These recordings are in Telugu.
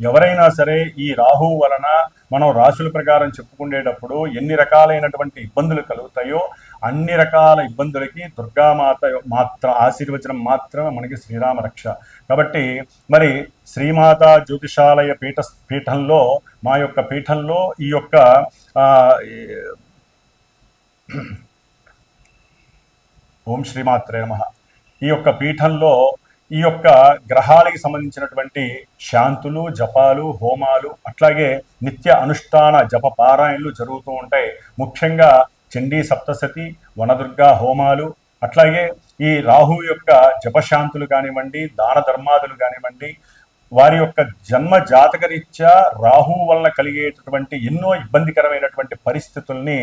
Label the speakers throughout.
Speaker 1: ఎవరైనా సరే ఈ రాహువు వలన మనం రాశుల ప్రకారం చెప్పుకునేటప్పుడు ఎన్ని రకాలైనటువంటి ఇబ్బందులు కలుగుతాయో అన్ని రకాల ఇబ్బందులకి దుర్గామాత మాత్ర ఆశీర్వచనం మాత్రమే మనకి శ్రీరామ రక్ష. కాబట్టి మరి శ్రీమాత జ్యోతిషాలయ పీఠ పీఠంలో మా యొక్క పీఠంలో ఈ యొక్క ఓం శ్రీమాత్రే నమ. ఈ యొక్క పీఠంలో ఈ యొక్క గ్రహాలకి సంబంధించినటువంటి శాంతులు జపాలు హోమాలు అట్లాగే నిత్య అనుష్ఠాన జప పారాయణలు జరుగుతూ ఉంటాయి. ముఖ్యంగా చండీ సప్తసతి వనదుర్గా హోమాలు అట్లాగే ఈ రాహు యొక్క జపశాంతులు కానివ్వండి దాన ధర్మాదులు కానివ్వండి వారి యొక్క జన్మ జాతకరీత్యా రాహు వలన కలిగేటటువంటి ఎన్నో ఇబ్బందికరమైనటువంటి పరిస్థితుల్ని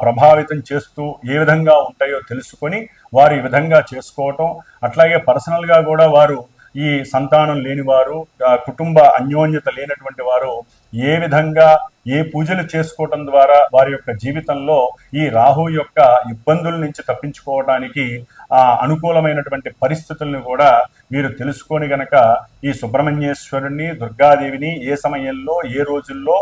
Speaker 1: ప్రభావితం చేస్తూ ఏ విధంగా ఉంటాయో తెలుసుకొని వారు ఈ విధంగా చేసుకోవటం అట్లాగే పర్సనల్గా కూడా వారు ఈ సంతానం లేనివారు కుటుంబ అన్యోన్యత లేనటువంటి వారు ఏ విధంగా ఏ పూజలు చేసుకోవటం ద్వారా వారి యొక్క జీవితంలో ఈ రాహు యొక్క ఇబ్బందుల నుంచి తప్పించుకోవడానికి ఆ అనుకూలమైనటువంటి పరిస్థితులను కూడా మీరు తెలుసుకొని గనక ఈ సుబ్రహ్మణ్యేశ్వరుని దుర్గాదేవిని ఏ సమయంలో ఏ రోజుల్లో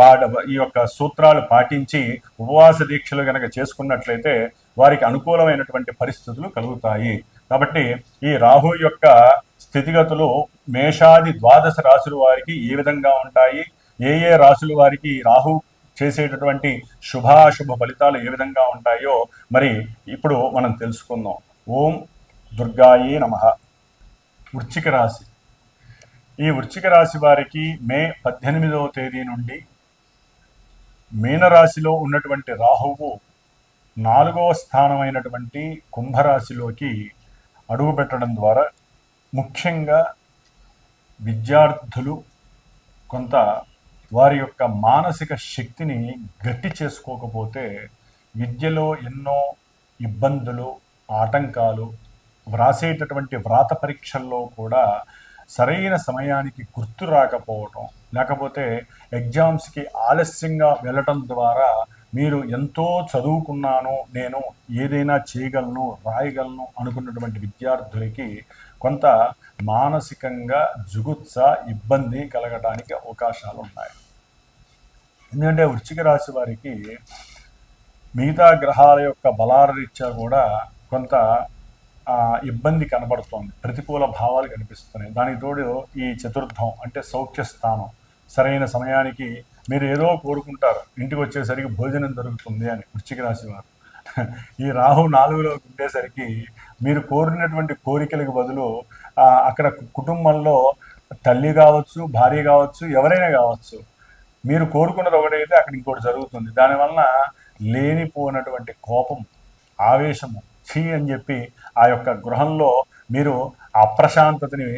Speaker 1: పాట ఈ యొక్క సూత్రాలు పాటించి ఉపవాస దీక్షలు గనక చేసుకున్నట్లయితే వారికి అనుకూలమైనటువంటి పరిస్థితులు కలుగుతాయి. కాబట్టి ఈ రాహు యొక్క స్థితిగతులు మేషాది ద్వాదశ రాశుల వారికి ఏ విధంగా ఉంటాయి? ఏ ఏ రాశుల వారికి రాహు చేసేటటువంటి శుభాశుభ ఫలితాలు ఏ విధంగా ఉంటాయో మరి ఇప్పుడు మనం తెలుసుకుందాం. ఓం దుర్గాయే నమ. వృచ్చిక రాశి. ఈ వృశ్చిక రాశి వారికి మే పద్దెనిమిదవ తేదీ నుండి మీనరాశిలో ఉన్నటువంటి రాహువు నాలుగవ స్థానమైనటువంటి కుంభరాశిలోకి అడుగుపెట్టడం ద్వారా ముఖ్యంగా విద్యార్థులు కొంత వారి యొక్క మానసిక శక్తిని గట్టి చేసుకోకపోతే విద్యలో ఎన్నో ఇబ్బందులు ఆటంకాలు వ్రాసేటటువంటి వ్రాత పరీక్షల్లో కూడా సరైన సమయానికి గుర్తు రాకపోవటం లేకపోతే ఎగ్జామ్స్కి ఆలస్యంగా వెళ్ళటం ద్వారా మీరు ఎంతో చదువుకున్నాను నేను ఏదైనా చేయగలను రాయగలను అనుకున్నటువంటి విద్యార్థులకి కొంత మానసికంగా జుగుత్స ఇబ్బంది కలగడానికి అవకాశాలు ఉన్నాయి ఎందుకంటే వృశ్చిక రాశి వారికి మిగతా గ్రహాల యొక్క బలారీత్యా కూడా కొంత ఇబ్బంది కనబడుతోంది ప్రతికూల భావాలు కనిపిస్తున్నాయి. దానికి తోడు ఈ చతుర్థం అంటే సౌఖ్య స్థానం సరైన సమయానికి మీరు ఏదో కోరుకుంటారు ఇంటికి వచ్చేసరికి భోజనం దొరుకుతుంది అని వృశ్చిక రాశి వారు. ఈ రాహు నాలుగులో ఉండేసరికి మీరు కోరినటువంటి కోరికలకు బదులు అక్కడ కుటుంబంలో తల్లి కావచ్చు భార్య కావచ్చు ఎవరైనా కావచ్చు మీరు కోరుకున్నది ఒకటైతే అక్కడ ఇంకోటి జరుగుతుంది. దానివల్ల లేనిపోయినటువంటి కోపం ఆవేశము ఛీ అని చెప్పి ఆ యొక్క గృహంలో మీరు ఆ అప్రశాంతతని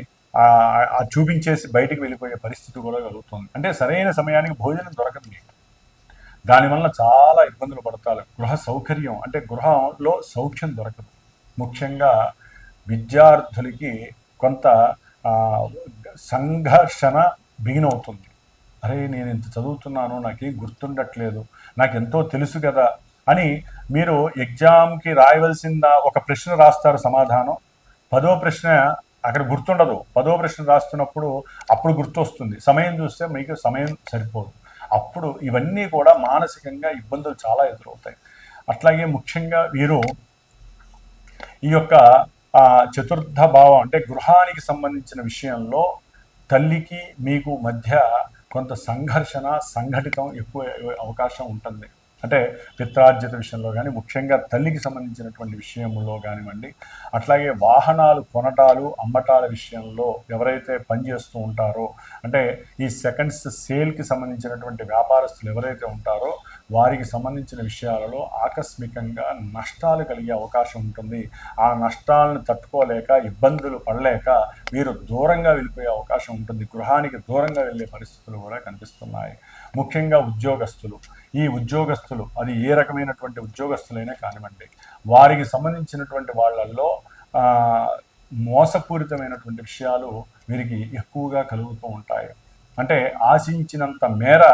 Speaker 1: ఆ చూపించేసి బయటికి వెళ్ళిపోయే పరిస్థితి కూడా కలుగుతుంది. అంటే సరైన సమయానికి భోజనం దొరకదు మీకు. దానివల్ల చాలా ఇబ్బందులు పడతారు. గృహ సౌకర్యం అంటే గృహంలో సౌఖ్యం దొరకదు. ముఖ్యంగా విద్యార్థులకి కొంత సంఘర్షణ బిగిన్ అవుతుంది అరే నేను ఇంత చదువుతున్నాను నాకేం గుర్తుండట్లేదు. నాకు ఎంతో తెలుసు కదా అని మీరు ఎగ్జామ్కి రాయవలసిన ఒక ప్రశ్న రాస్తారు సమాధానం. పదో ప్రశ్న అక్కడ గుర్తుండదు. పదో ప్రశ్న రాస్తున్నప్పుడు అప్పుడు గుర్తొస్తుంది. సమయం చూస్తే మీకు సమయం సరిపోదు. అప్పుడు ఇవన్నీ కూడా మానసికంగా ఇబ్బందులు చాలా ఎదురవుతాయి. అట్లాగే ముఖ్యంగా వీరు ఈ యొక్క చతుర్థ భావం అంటే గృహానికి సంబంధించిన విషయంలో తల్లికి మీకు మధ్య కొంత సంఘర్షణ సంఘటితం ఎక్కువ అవకాశం ఉంటుంది. అంటే పిత్రార్జిత విషయంలో కానీ ముఖ్యంగా తల్లికి సంబంధించినటువంటి విషయంలో కానివ్వండి అట్లాగే వాహనాలు కొనటాలు అమ్మటాల విషయంలో ఎవరైతే పనిచేస్తూ ఉంటారో అంటే ఈ సెకండ్స్ సేల్కి సంబంధించినటువంటి వ్యాపారస్తులు ఎవరైతే ఉంటారో వారికి సంబంధించిన విషయాలలో ఆకస్మికంగా నష్టాలు కలిగే అవకాశం ఉంటుంది. ఆ నష్టాలను తట్టుకోలేక ఇబ్బందులు పడలేక వీరు దూరంగా వెళ్ళిపోయే అవకాశం ఉంటుంది. గృహానికి దూరంగా వెళ్ళే పరిస్థితులు కూడా కనిపిస్తున్నాయి. ముఖ్యంగా ఉద్యోగస్తులు. ఈ ఉద్యోగస్తులు అది ఏ రకమైనటువంటి ఉద్యోగస్తులైనా కానివ్వండి వారికి సంబంధించినటువంటి వాళ్ళల్లో మోసపూరితమైనటువంటి విషయాలు వీరికి ఎక్కువగా కలుగుతూ ఉంటాయి. అంటే ఆశించినంత మేర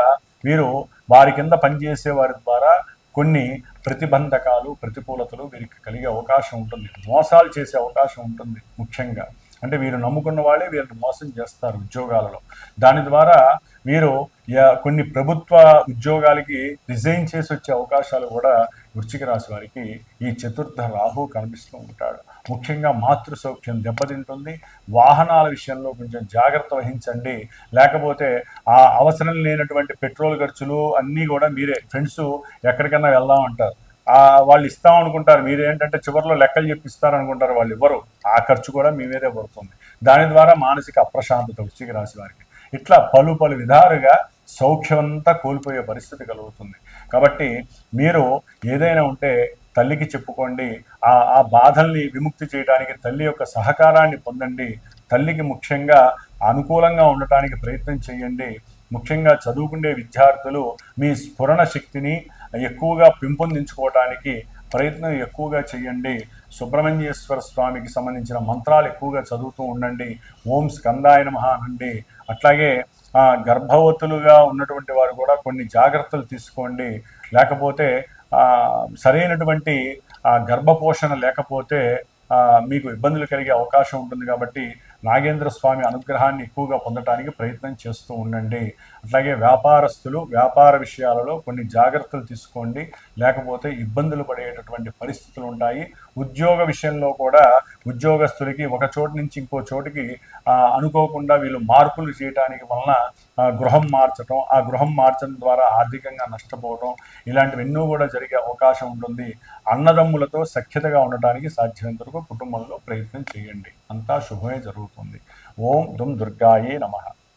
Speaker 1: వీరు వారి కింద పనిచేసే వారి ద్వారా కొన్ని ప్రతిబంధకాలు ప్రతికూలతలు వీరికి కలిగే అవకాశం ఉంటుంది. మోసాలు చేసే అవకాశం ఉంటుంది ముఖ్యంగా. అంటే వీరు నమ్ముకున్న వాళ్ళే వీరిని మోసం చేస్తారు ఉద్యోగాలలో. దాని ద్వారా వీరు యా- కొన్ని ప్రభుత్వ ఉద్యోగాలకి రిజైన్ చేసి వచ్చే అవకాశాలు కూడా వృశ్చిక రాశి వారికి ఈ చతుర్థ రాహు కనిపిస్తూ ఉంటాడు. ముఖ్యంగా మాతృ సౌఖ్యం దెబ్బతింటుంది. వాహనాల విషయంలో కొంచెం జాగ్రత్త వహించండి. లేకపోతే ఆ అవసరం లేనటువంటి పెట్రోల్ ఖర్చులు అన్నీ కూడా మీరే ఫ్రెండ్స్ ఎక్కడికైనా వెళ్దామంటారు వాళ్ళు ఇస్తాం అనుకుంటారు. మీరు ఏంటంటే చివరిలో లెక్కలు చెప్పిస్తారు అనుకుంటారు. వాళ్ళు ఇవ్వరు. ఆ ఖర్చు కూడా మీ మీదే పడుతుంది. దాని ద్వారా మానసిక అప్రశాంతత వృశ్చిక రాశి వారికి. ఇట్లా పలు పలు విధాలుగా సౌఖ్యమంతా కోల్పోయే పరిస్థితి కలుగుతుంది. కాబట్టి మీరు ఏదైనా ఉంటే తల్లికి చెప్పుకోండి. ఆ ఆ బాధల్ని విముక్తి చేయడానికి తల్లి యొక్క సహకారాన్ని పొందండి. తల్లికి ముఖ్యంగా అనుకూలంగా ఉండటానికి ప్రయత్నం చేయండి. ముఖ్యంగా చదువుకునే విద్యార్థులు మీ స్ఫురణ శక్తిని ఎక్కువగా పెంపొందించుకోవటానికి ప్రయత్నం ఎక్కువగా చేయండి. సుబ్రహ్మణ్యేశ్వర స్వామికి సంబంధించిన మంత్రాలు ఎక్కువగా చదువుతూ ఉండండి. ఓం స్కందాయ నమః అనండి అట్లాగే గర్భవతులుగా ఉన్నటువంటి వారు కూడా కొన్ని జాగ్రత్తలు తీసుకోండి. లేకపోతే సరైనటువంటి గర్భపోషణ లేకపోతే మీకు ఇబ్బందులు కలిగే అవకాశం ఉంటుంది కాబట్టి నాగేంద్ర స్వామి అనుగ్రహాన్ని ఎక్కువగా పొందడానికి ప్రయత్నం చేస్తూ ఉండండి. అట్లాగే వ్యాపారస్తులు వ్యాపార విషయాలలో కొన్ని జాగ్రత్తలు తీసుకోండి. లేకపోతే ఇబ్బందులు పడేటటువంటి పరిస్థితులు ఉంటాయి. ఉద్యోగ విషయంలో కూడా ఉద్యోగస్తులకి ఒక చోటు నుంచి ఇంకో చోటుకి అనుకోకుండా వీళ్ళు మార్పులు చేయడానికి వలన గృహం మార్చడం ఆ గృహం మార్చడం ద్వారా ఆర్థికంగా నష్టపోవడం ఇలాంటివి ఎన్నో కూడా జరిగే అవకాశం ఉంటుంది. అన్నదమ్ములతో సఖ్యతగా ఉండటానికి సాధ్యమైనంత వరకు కుటుంబంలో ప్రయత్నం చేయండి. అంతా శుభమే జరుగుతుంది. ఓం దుమ్ దుర్గాయే నమః.